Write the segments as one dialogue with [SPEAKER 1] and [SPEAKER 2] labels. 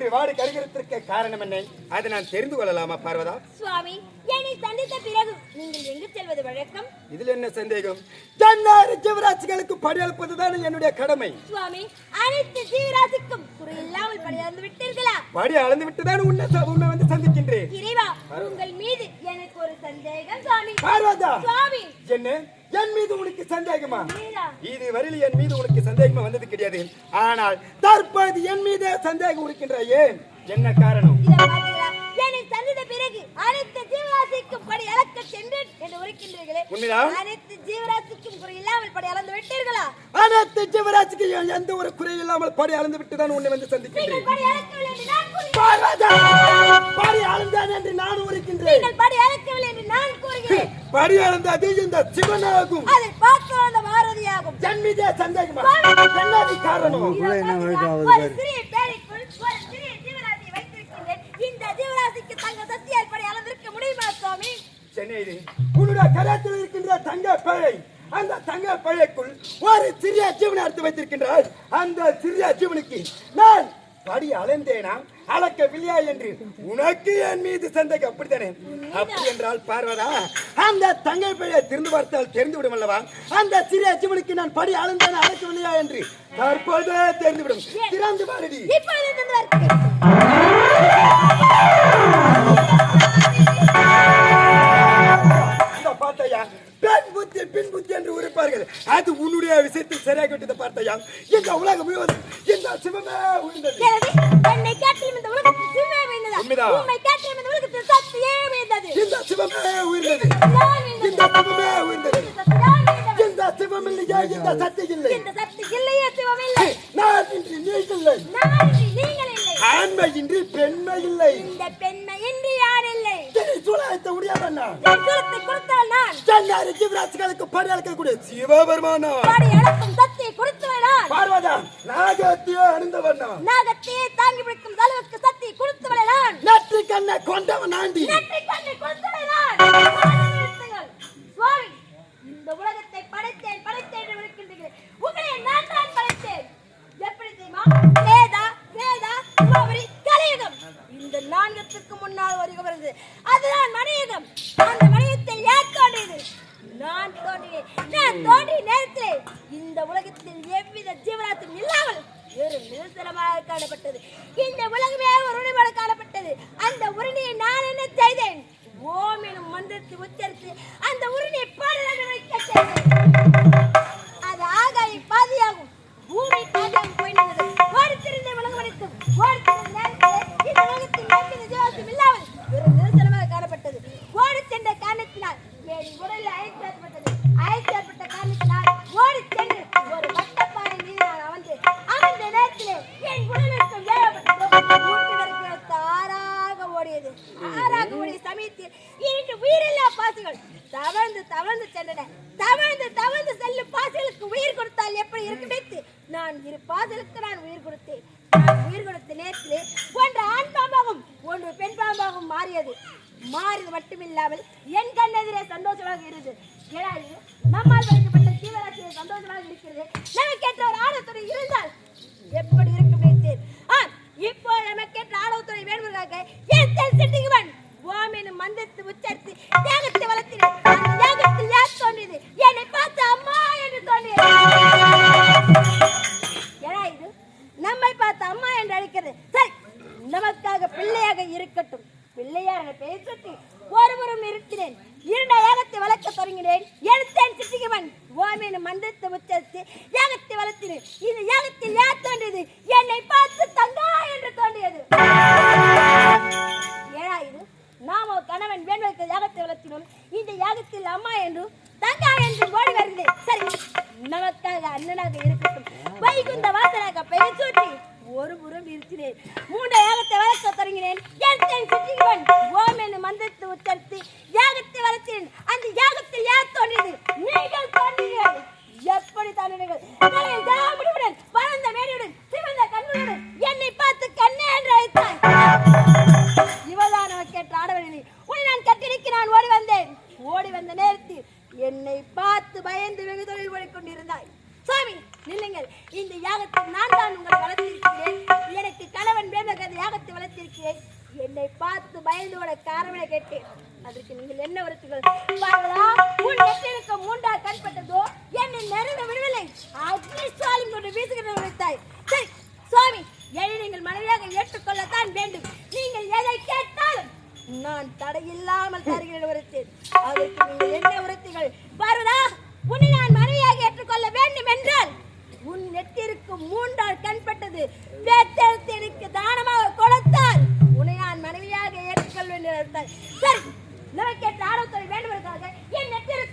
[SPEAKER 1] இன்று வாடி கருகிறதற்கு காரணம் என்ன? அதை நான் தெரிந்து கொள்ளலாமா பார்வதா?
[SPEAKER 2] சுவாமி என்னை சந்தித்த பிறகு நீங்கள் எங்கு செல்வது வழக்கம்?
[SPEAKER 1] இதில் என்ன சந்தேகம்? ஜன்னாறு ஜீவராசிகளுக்கு படியெழுப்பதுதான் என்னுடைய கடமை.
[SPEAKER 2] சுவாமி அனைத்து ஜீவராசிக்கும் குறையில்லாமல் படையாந்து விட்டீர்களா?
[SPEAKER 1] படி அளந்து விட்டுதான் உன்னை உன்னை வந்து சந்திக்கின்றேன்.
[SPEAKER 2] இறைவா உங்கள் மீது எனக்கு ஒரு சந்தேகம் சுவாமி.
[SPEAKER 1] பார்வதா!
[SPEAKER 2] சுவாமி!
[SPEAKER 1] என்ன? என் மீது உனக்கு சந்தேகமா? இது வரையில் என் மீது உனக்கு சந்தேகமா வந்தது கிடையாது. ஆனால் தற்போது என் மீதே சந்தேகம் இருக்கின்ற ஏன்? என்ன காரணம்?
[SPEAKER 2] என்னை சந்தித்த பிறகு அனைத்து ஜீவராசிக்கும் படி அளக்க சென்றேன் என்று உரைக்கின்றீர்களே. அனைத்து ஜீவராசிக்கும் குறையில்லாமல் படி அளந்து விட்டீர்களா?
[SPEAKER 1] அனைத்து ஜீவராசிக்கு எந்த ஒரு குறை இல்லாமல் படி அளந்து விட்டுதான் உன்னை வந்து சந்திக்கின்றேன்.
[SPEAKER 2] படி
[SPEAKER 1] அளந்தான் என்று நான் உரைக்கின்றேன்.
[SPEAKER 2] படி அளக்கவில்லை என்று நான் கூறுகிறேன்.
[SPEAKER 1] படி அளந்தது இந்த சிவனாகும்.
[SPEAKER 2] அதை பார்க்க வந்த பாரதியாகும்
[SPEAKER 1] என் மீதே சந்தேகமா என்னது காரணம்?
[SPEAKER 2] இதோ பார்த்தீங்களா? ஒரு சிறிய பேரைக்குள் ஒரு சிறிய ஜீவராசியை வைத்திருக்கின்றேன். இந்த ஜீவராசிக்கு தங்கள் சக்தியால் படி அளந்திருக்க முடியுமா சுவாமி?
[SPEAKER 1] சென்னை உன்னுடைய கரத்தில் இருக்கின்ற தங்க பிழை. அந்த தங்க பிழைக்குள் ஒரு சிறிய ஜீவனை அறுத்து வைத்திருக்கின்றார். அந்த சிறிய ஜீவனுக்கு நான் படி அளந்தேனா அளக்கவில்லையா என்று? உனக்கு என் மீது சந்தேகம். அப்படித்தானே? அப்படி என்றால் பார்வதா அந்த தங்கை பிழையை திறந்து பார்த்தால் தெரிந்து விடும் அல்லவா? அந்த சிறிய சிவனுக்கு நான் படி அலைந்தேன் அழைக்கவில்லையா என்று? தற்போது தெரிந்துவிடும். திறந்து பாருடி. புத்தி பின் புத்தி என்று உரைப்பார்கள் அது உன்னுடைய விஷயத்தில் சரியாக விட்டதை பார்த்தையா இந்த உலகம் முழுவதும் இந்த சிவமே
[SPEAKER 2] எனவே, என்னை காட்டிலும் இந்த உலகத்தில் சிவமே விழுந்ததா?
[SPEAKER 1] உண்மைதான்.
[SPEAKER 2] உம்மை காட்டிலும் இந்த உலகத்தில் சக்தியே விழுந்தது.
[SPEAKER 1] இந்த சிவமே உயர்ந்தது. இந்த சிவமே உயர்ந்தது
[SPEAKER 2] இந்த
[SPEAKER 1] சிவம் இல்லையா இந்த சக்தி இல்லை
[SPEAKER 2] இந்த சக்தி இல்லையே சிவம் இல்லை.
[SPEAKER 1] நான் இன்றி நீ இல்லை
[SPEAKER 2] நான் இன்றி நீங்கள் இல்லை.
[SPEAKER 1] ஆண்மை இன்றி பெண்மை இல்லை
[SPEAKER 2] இந்த பெண்மை இன்றி யார் இல்லை என் குலத்தை கொடுத்தால் நான்
[SPEAKER 1] ஜன்னாரி ஜீவராசிகளுக்கு பணியாளக்கூடிய சிவபெருமானா.
[SPEAKER 2] பாடி அளக்கும் சக்தியை கொடுத்தவன் நான்
[SPEAKER 1] பார்வதா நாகத்தியோ அணிந்தவண்ணா.
[SPEAKER 2] நாகத்தையே தாங்கி பிடிக்கும் அளவுக்கு சக்தியை கொடுத்தவன் நான்
[SPEAKER 1] நெற்றி கண்ணை கொண்டவன் ஆண்டி.
[SPEAKER 2] நெற்றிக் கண்ணை கொடுத்தவன் உச்சரித்து அந்த உரிமையை தவழ்ந்து சென்றன. தவழ்ந்து தவழ்ந்து செல்லும் பாசலுக்கு உயிர் கொடுத்தால் எப்படி இருக்குடைத்து நான் இரு பாசலுக்கு நான் உயிர் கொடுத்தேன். உயிர் கொடுத்த நேரத்தில் ஒன்று ஆண் பாம்பாகவும் ஒன்று பெண் பாம்பாகவும் மாறியது. மாறியது மட்டுமில்லாமல் என் கண்ணெதிரே சந்தோஷமாக இருந்தது. ஏன்னா நம்மால் படைக்கப்பட்ட ஜீவராசியை சந்தோஷமாக இருக்கிறது. நமக்கேற்ற ஒரு ஆணத்துறை இருந்தால் எப்படி இருக்கும் நினைத்தேன் ஆ இப்போ நமக்கேற்ற ஆணவத்துறை வேண்டுவதாக என் தென் ஓம் எனும் மந்திரத்தை உச்சரித்து தேகத்தை வளர்த்தினேன் அந்த தேகத்தில் ஏன் தோன்றியது? என்னை பார்த்து அம்மா என்று தோன்றியது. புறம் இருக்கிறேன் மூன்று யாகத்தை வளர்க்க தொடங்கினேன். என் சுற்றிவன் ஓம் என்னும் மந்திரத்தை உச்சரித்து யாகத்தை வளர்த்தேன். அந்த யாகத்தில் யார் தோன்றியது? நீங்கள் தோன்றீர்கள் எப்படி தோன்றினீர்கள்? முடிவுடன் ஜாமுடியுடன் பரந்த மேனியுடன் சிவந்த கண்ணுடன் என்னை பார்த்து கண்ணே என்று அழைத்தான் இவதான் நமக்கு கேட்ட ஆடவர்களே உன்னை நான் கட்டிடிக்கு நான் ஓடி வந்தேன். ஓடி வந்த நேரத்தில் என்னை பார்த்து பயந்து வெகு தொழில் ஓடிக்கொண்டிருந்தாய். பயந்து ஓட கேட்டேன் அதற்கு நீங்கள் என்ன வருத்துகள் பாருங்களா உன் நெற்றிருக்க மூன்றால் கண்பட்டதோ? என்னை நெருங்க விடவில்லை. அக்னி சுவாமி கொண்டு வீசுகிற வைத்தாய் சரி சுவாமி என்னை நீங்கள் மனைவியாக ஏற்றுக்கொள்ளத்தான் வேண்டும். நீங்கள் எதை கேட்டாலும் நான் தடையில்லாமல் தருகிறேன் உரைத்தேன் அதற்கு நீங்கள் என்ன உரைத்தீர்கள் பாருடா உன்னை நான் மனைவியாக ஏற்றுக்கொள்ள வேண்டும் என்றால் உன் நெற்றிற்கு மூன்றால் கண்பட்டது பேத்தெடுத்து எனக்கு தானமாக கொடுத்தால் ஏற்றுக்கொள்வேன் என்று அர்த்தம். சரி நமக்கேற்ற ஆரோக்கிய வேண்டுவதற்காக என் நெற்றிற்கு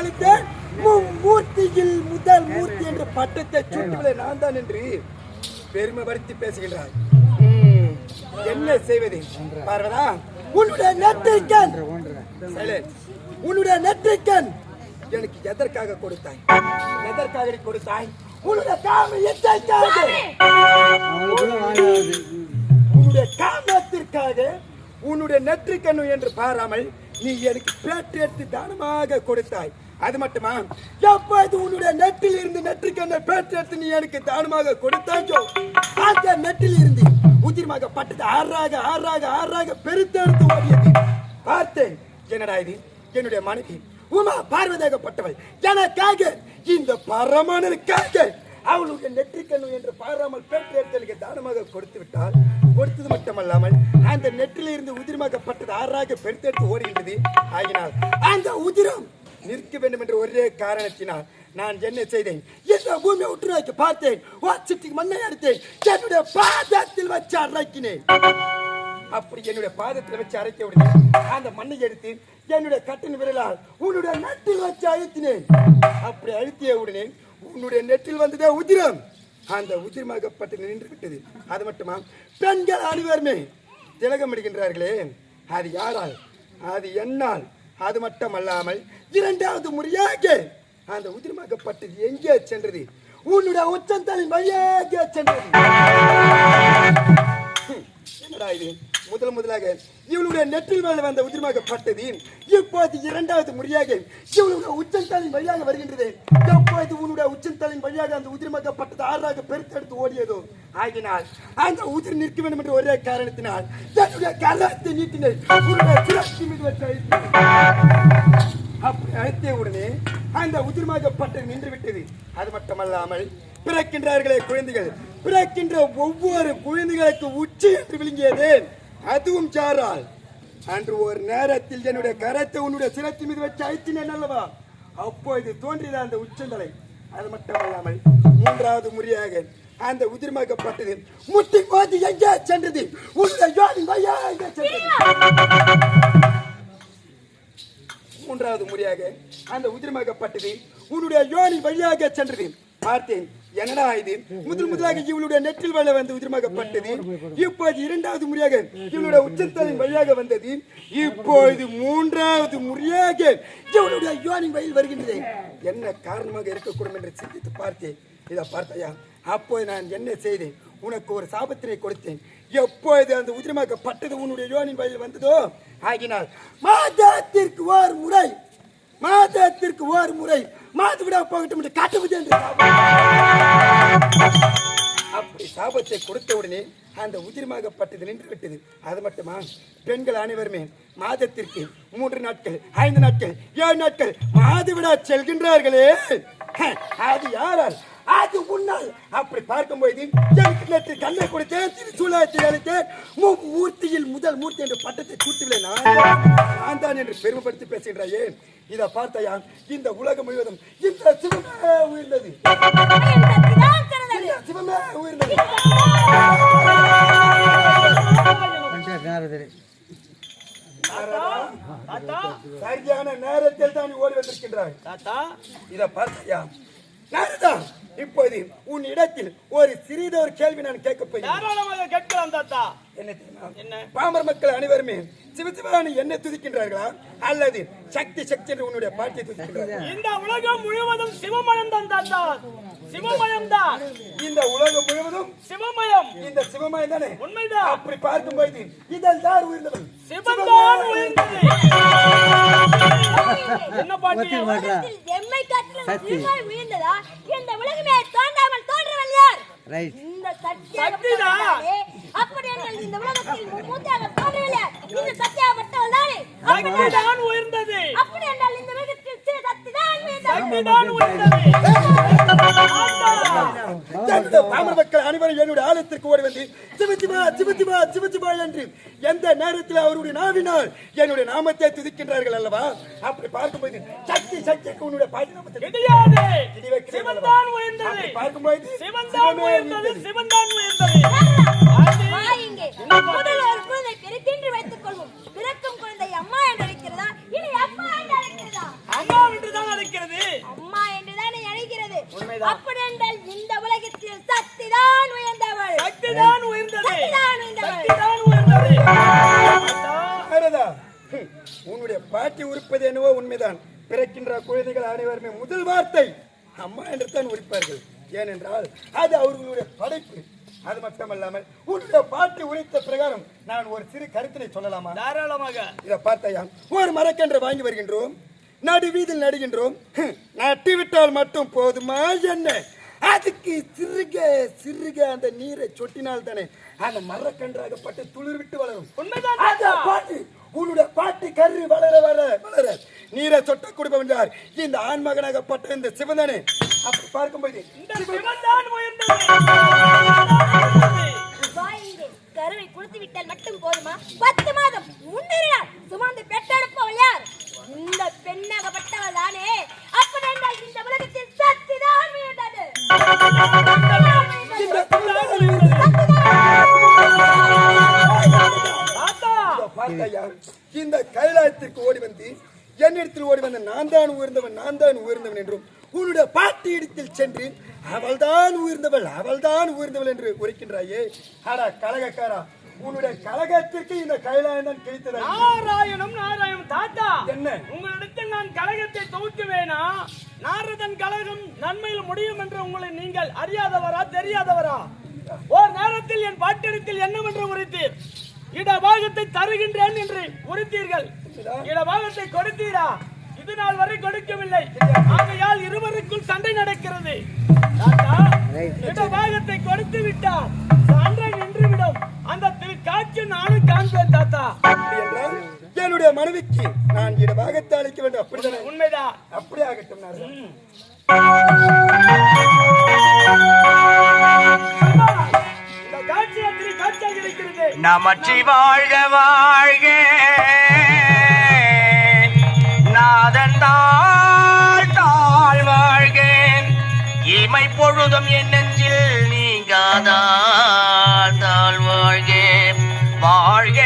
[SPEAKER 1] அளித்தேன் மூர்த்தியில் முதல் மூர்த்தி என்ற பட்டத்தை சுட்டுவிட நான் தான் என்று பெருமைப்படுத்தி பேசுகின்றார். என்ன செய்வது? பார்வதா உன்னுடைய நெற்றிக்கண். உன்னுடைய நெற்றிக்கண். எனக்கு எதற்காக கொடுத்தாய்? எதற்காக கொடுத்தாய்? உன்னுடைய காம உன்னுடைய காமத்திற்காக உன்னுடைய நெற்றிக்கண்ணு என்று பாராமல் நீ எனக்கு பேட்டு எடுத்து தானமாக கொடுத்தாய். அது மட்டுமா? எப்போது உன்னுடைய நெட்டில் இருந்து நெற்றுக்கு அந்த எடுத்து நீ எனக்கு தானமாக கொடுத்தாச்சோ அந்த நெட்டில் இருந்து உதிரமாக பட்டது ஆறாக ஆறாக ஆறாக பெருத்தெடுத்து ஓடியது. பார்த்தேன். என்னடா இது? என்னுடைய மனைவி உமா பார்வதியாகப்பட்டவள் எனக்காக இந்த பரமனுக்காக அவளுடைய நெற்றிக்கண்ணு என்று பாராமல் பெற்றெடுத்தலுக்கு தானமாக கொடுத்து விட்டால் கொடுத்தது மட்டுமல்லாமல் அந்த நெற்றிலிருந்து உதிரமாக்கப்பட்டது ஆறாக பெருத்தெடுத்து ஓடுகின்றது ஆகினால் அந்த உதிரம் நிற்க வேண்டும் என்ற ஒரே காரணத்தினால் நான் என்ன செய்தேன்? இந்த பூமியை உற்று நோக்கி பார்த்தேன். வாட்சத்துக்கு மண்ணை எடுத்தேன் என்னுடைய பாதத்தில் வச்சு அரைக்கினேன். அப்படி என்னுடைய பாதத்தில் வச்சு அரைக்க உடனே அந்த மண்ணை எடுத்து என்னுடைய கட்டின் விரலால் உன்னுடைய நெட்டில் வச்சு அழுத்தினேன். அப்படி அழுத்திய உடனே உன்னுடைய நெற்றில் வந்ததே உதிரம். அந்த உதிரமாகப்பட்டு நின்று விட்டது. அது மட்டுமா? பெண்கள் அனைவருமே திலகம் அடிக்கின்றார்களே அது யாரால்? அது என்னால். அது மட்டுமல்லாமல் இரண்டாவது முறையாக அந்த உதிரமாக்கப்பட்டது எங்கே சென்றது? உன்னுடைய உச்சந்தலின் வழியாக சென்றது. ஹம், முதல் முதலாக இவளுடைய நெற்றில் மேல வந்த உதிரமாகப்பட்டது இப்போது இரண்டாவது முறையாக இவளுடைய உச்சந்தலின் வழியாக வருகின்றது? எப்போது உன்னுடைய உச்சந்தலின் வழியாக அந்த உதிரமாகப்பட்டது ஆறாக பெருத்தெடுத்து ஓடியதோ? ஆகினால் அந்த உதிர் நிற்க வேண்டும் என்ற ஒரே காரணத்தினால் என்னுடைய கலத்தை நீட்டினேன். உன்னுடைய மீது வச்சு அப்படி அழைத்த உடனே அந்த உதிரமாகப்பட்டது நின்று விட்டது. அது மட்டுமல்லாமல் பிறக்கின்றார்களே குழந்தைகள். பிறக்கின்ற ஒவ்வொரு குழந்தைகளுக்கு உச்சி என்று விழுங்கியது அதுவும் சாரால் அன்று ஒரு நேரத்தில் என்னுடைய கரத்தை உன்னுடைய சிரத்தி மீது வச்சு அழைத்தினேன் அல்லவா? அப்போது தோன்றியது அந்த உச்சந்தலை. அது மட்டுமல்லாமல் மூன்றாவது முறையாக அந்த உதிர்மாக்கப்பட்டது முட்டி மோதி எங்கே சென்றது? உன்னுடைய யோனி வையா எங்கே சென்றது? மூன்றாவது முறையாக அந்த உதிர்மாக்கப்பட்டது உன்னுடைய யோனி வழியாக சென்றது. பார்த்தேன். என்னடா இது? முதல் முதலாக இவளுடைய நெற்றில் வள வந்து உதிரமாகப்பட்டது. இப்போது இரண்டாவது முறையாக இவளுடைய உச்சத்தலின் வழியாக வந்தது. இப்பொழுது மூன்றாவது முறையாக இவளுடைய யோனி வழியில் வருகின்றது. என்ன காரணமாக இருக்கக்கூடும் என்று சிந்தித்து பார்த்தேன். இதை பார்த்தாயா? அப்போது நான் என்ன செய்தேன்? உனக்கு ஒரு சாபத்தினை கொடுத்தேன். எப்பொழுது அந்த உதிரமாக்கப்பட்டது உன்னுடைய யோனின் வழியில் வந்ததோ? ஆகினால் மாதத்திற்கு ஒரு முறை. மாதத்திற்கு ஒரு முறை மாது விட போகட்டும் என்று காட்டுவது என்று அப்படி சாபத்தை கொடுத்த உடனே அந்த உதிரிமாகப்பட்டது நின்று விட்டது. அது மட்டுமா? பெண்கள் அனைவருமே மாதத்திற்கு மூன்று நாட்கள் ஐந்து நாட்கள் ஏழு நாட்கள் மாதவிடா செல்கின்றார்களே. அது யாரால்? அது முன்னால் அப்படி பார்க்கும்போது எனக்கு நேற்று கண்ணை கொடுத்தேன் திருச்சூலத்தை அளித்தேன். மு- மூர்த்தியில் முதல் மூர்த்தி என்ற பட்டத்தை சூட்டிவில்லை நான் நான் தான் என்று பெருமைப்படுத்தி பேசுகின்றாயே. இதை பார்த்தாயா இந்த உலகம் முழுவதும் இந்த சிவமே உயர்ந்தது. சிவமே உயர்ந்தது. சரியான நேரத்தில் தான் ஓடி வந்திருக்கின்றாய்.
[SPEAKER 3] தாத்தா.
[SPEAKER 1] இதை பார்த்தாயா நாரதா இப்போது உன் இடத்தில் ஒரு சிறிதொரு கேள்வி நான் கேட்கப் போகிறேன்.
[SPEAKER 3] தாராளமாக கேட்கலாம் தாத்தா.
[SPEAKER 1] என்ன தெரியுமா?
[SPEAKER 3] என்ன?
[SPEAKER 1] பாமர மக்கள் அனைவருமே சிவசிவானி என்ன துதிக்கின்றார்களா? அல்லது சக்தி சக்தி என்று உன்னுடைய பாட்டியை துதிக்கின்றார்களா?
[SPEAKER 3] இந்த உலகம் முழுவதும் சிவமயம் தான் தாத்தா. சிவமயம் தான்.
[SPEAKER 1] இந்த உலகம் முழுவதும்
[SPEAKER 3] சிவமயம்.
[SPEAKER 1] இந்த சிவமாய் தானே?
[SPEAKER 3] உண்மைதான்.
[SPEAKER 1] அப்படி பார்க்கும்போது இதில் தான் உயர்ந்தவன்.
[SPEAKER 3] சிவன்தான் உயர்ந்தது. என்ன பாட்டி?
[SPEAKER 2] உயர்ந்ததா இந்த உலகமே தோன்றாமல் தோன்றவன் யார்? இந்த. பட்டவன் அப்படி என்றால் இந்த உலகத்தில் மும்மூர்த்தியாக தோன்றவில்லை யார்? இந்த சத்தியாகப்பட்டவன் தானே? அப்படி என்றால்
[SPEAKER 3] சக்திதான் உயர்ந்தது.
[SPEAKER 2] அப்படி என்றால் இந்த உலகத்தில் சிறு சக்தி தான்
[SPEAKER 3] உயர்ந்தது.
[SPEAKER 1] இந்த பாமர மக்கள் அனைவரும் என்னுடைய ஆலயத்திற்கு ஓடி வந்து சிவசிவா சிவசிவா சிவசிவா என்று எந்த நேரத்தில் அவருடைய நாவினால் என்னுடைய நாமத்தை துதிக்கின்றார்கள் அல்லவா? அப்படி பார்க்கும்போது சக்தி சக்தி உன்னுடைய பார்க்கும்போது
[SPEAKER 3] சிவன்தான் உயர்ந்தது. சிவன்தான் உயர்ந்தது
[SPEAKER 2] குழந்தை பிறக்கின்று வைத்துக் கொள்வோம். பிறக்கும் குழந்தை அம்மா என்று அழைக்கிறதா? இல்லை அப்பா என்று அழைக்கிறதா?
[SPEAKER 3] அம்மா என்றுதான் அழைக்கிறது.
[SPEAKER 2] அம்மா என்றுதானே அழைக்கிறது
[SPEAKER 3] உண்மைதான்.
[SPEAKER 2] அப்படி என்றால் இந்த உலகத்தில் சக்திதான் உயர்ந்தவள்.
[SPEAKER 3] சக்திதான் உயர்ந்தது.
[SPEAKER 2] சக்திதான்
[SPEAKER 3] உயர்ந்தது.
[SPEAKER 1] உன்னுடைய பாட்டி உரிப்பது என்னவோ உண்மைதான். பிறக்கின்ற குழந்தைகள் அனைவருமே முதல் வார்த்தை அம்மா என்று தான் உரிப்பார்கள். ஏனென்றால் அது அவர்களுடைய படைப்பு. அது மட்டுமல்லாமல் உன்னுடைய பாட்டி உரித்த பிரகாரம் நான் ஒரு சிறு கருத்தினை சொல்லலாமா?
[SPEAKER 3] தாராளமாக.
[SPEAKER 1] இதை பார்த்தாயா? ஒரு மரக்கன்று வாங்கி வருகின்றோம். நடு வீதியில் நடுகின்றோம். ஹம், நட்டு விட்டால் மட்டும் போதுமா என்ன? அதுக்கு சிறுக சிறுக அந்த நீரை சொட்டினால் தானே. அந்த மரக்கன்றாகப்பட்டு துளிர் விட்டு வளரும்.
[SPEAKER 3] உண்மைதான்.
[SPEAKER 1] பாட்டு உன்னுடைய பாட்டு கரு வளர வளர வளர. நீரை சொட்ட கொடுப்பவன் யார்? இந்த ஆண்மகனாகப்பட்ட இந்த சிவனனே அப்படி பார்க்கும்போது.
[SPEAKER 2] கருவை கொடுத்து விட்டால் மட்டும் போதுமா? பத்து மாதம் முன்னேறி நாள் சுமந்து பெற்றெடுப்பவள் யார்? இந்த பெண்ணாகப்பட்டவள் தானே? அப்படி என்றால் இந்த உலகத்தில் உயர்ந்தது
[SPEAKER 1] இந்த கைலாயத்திற்கு ஓடி வந்து என்னிடத்தில் ஓடி வந்த நான் தான் உயர்ந்தவன் நான் தான் உயர்ந்தவன் என்றும் உன்னுடைய பாட்டி இடத்தில் சென்று அவள்தான் உயர்ந்தவள் அவள்தான் உயர்ந்தவள் என்று உரைக்கின்றாயே. ஆடா கலகக்காரா உன்னுடைய கலகத்திற்கு இந்த கைலாயம் தான் கிடைத்ததா
[SPEAKER 3] நாராயணம் நாராயணம். தாத்தா
[SPEAKER 1] என்ன?
[SPEAKER 3] உங்களிடத்தில் நான் கழகத்தை துவக்குவேனா நாரதன் கழகம் நன்மையில் முடியும் என்று உங்களை நீங்கள் அறியாதவரா தெரியாதவரா? ஓர் நேரத்தில் என் பாட்டிடத்தில் என்னவென்று உரைத்தீர்? இடபாகத்தை தருகின்றேன் என்று உரைத்தீர்கள். இடபாகத்தை கொடுத்தீரா? இது நாள் வரை கொடுக்கவில்லை. ஆகையால் இருவருக்குள் சண்டை நடக்கிறது. இடபாகத்தை கொடுத்து விட்டார். சண்டை நின்றுவிடும். அந்த திரு காட்சி நானும் காண்பேன் தாத்தா.
[SPEAKER 1] என்னுடைய மனைவிக்கு நான் இட பாகத்தை அளிக்க வேண்டும். அப்படித்தானே
[SPEAKER 3] உண்மைதான்
[SPEAKER 1] அப்படி ஆகட்டும்
[SPEAKER 4] நமச்சி வாழ்க வாழ்க. நாதன் தாழ் தாழ் வாழ்க. இமை பொழுதும் என் நெஞ்சில் வாழ்க வாழ்க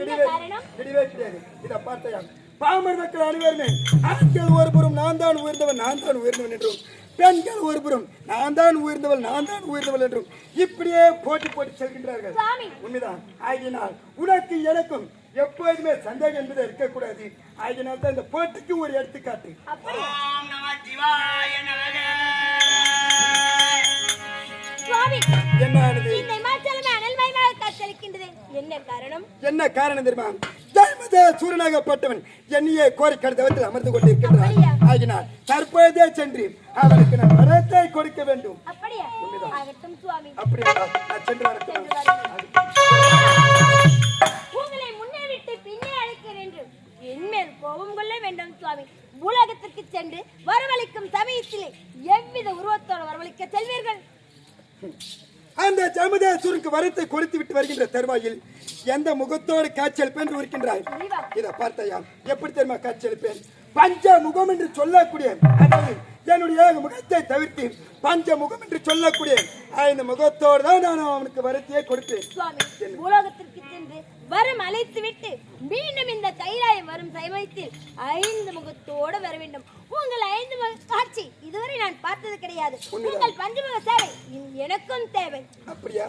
[SPEAKER 1] கிடையவே கிடையாது. இதை பார்த்தையா பாமர் மக்கள் அனைவருமே ஆண்கள் ஒருபுறம் நான் தான் உயர்ந்தவன் நான் தான் உயர்ந்தவன் என்றும் பெண்கள் ஒருபுறம் நான் தான் உயர்ந்தவள் நான் தான் உயர்ந்தவள் என்றும் இப்படியே போட்டி போட்டு செல்கின்றார்கள். உண்மைதான். ஆகினால் உனக்கு எனக்கும் எப்போதுமே சந்தேகம் என்பது இருக்கக்கூடாது. ஆகினால் தான் இந்த போட்டிக்கு ஒரு எடுத்துக்காட்டு.
[SPEAKER 2] அப்படியா
[SPEAKER 4] ஓம் நம சிவாய நமக.
[SPEAKER 2] சுவாமி.
[SPEAKER 1] என்ன ஆனது?
[SPEAKER 2] என்ன காரணம்?
[SPEAKER 1] என்ன காரணம் தெரியுமா? ஜெயமத சூரனாகப்பட்டவன் என்னையே அமர்ந்து கொண்டிருக்கின்றான்.
[SPEAKER 2] அப்படியா?
[SPEAKER 1] ஆகினார் தற்போதே சென்று அவனுக்கு நான் வரத்தை கொடுக்க வேண்டும்.
[SPEAKER 2] அப்படியா? ஆகட்டும் சுவாமி.
[SPEAKER 1] அப்படி என்றால் நான் சென்று.
[SPEAKER 2] உங்களை முன்னே விட்டு பின்னே அழைக்கிறேன் என்று என்மேல் கோபம் கொள்ள வேண்டாம் சுவாமி. உலகத்திற்கு சென்று வரவழைக்கும் சமயத்திலே எவ்வித உருவத்தோடு வரவழைக்க செல்வீர்கள்?
[SPEAKER 1] அந்த ஜமதாசுருக்கு வரத்தை கொடுத்து விட்டு வருகின்ற தருவாயில் எந்த முகத்தோடு காய்ச்சல் இருக்கின்றாய்? இதை பார்த்தையா எப்படி தெரியுமா காய்ச்சலிப்பேன் பஞ்ச முகம் என்று சொல்லக்கூடிய என்னுடைய முகத்தை தவிர்த்து பஞ்ச முகம் என்று சொல்லக்கூடிய இந்த முகத்தோடு தான் நான் அவனுக்கு வரத்தையே கொடுப்பேன்.
[SPEAKER 2] வரும் அழைத்து விட்டு மீண்டும் இந்த கைலாயம் வரும் சமயத்தில் ஐந்து முகத்தோடு வர வேண்டும். உங்கள் ஐந்து முக காட்சி இதுவரை நான் பார்த்தது கிடையாது. உங்கள் பஞ்சமுக சேவை எனக்கும் தேவை.
[SPEAKER 1] அப்படியா.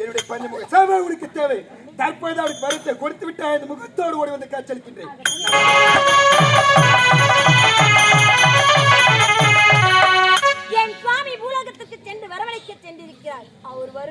[SPEAKER 1] என்னுடைய பஞ்சமுக சேவை உனக்கு தேவை. தற்போது அவனுக்கு வரத்தை கொடுத்து விட்டு ஐந்து முகத்தோடு ஓடி வந்து காய்ச்சலிக்கின்றேன்
[SPEAKER 2] என் சுவாமி பூலோகத்துக்கு சென்று வரவழைக்க சென்றிருக்கிறார். அவர் வரும்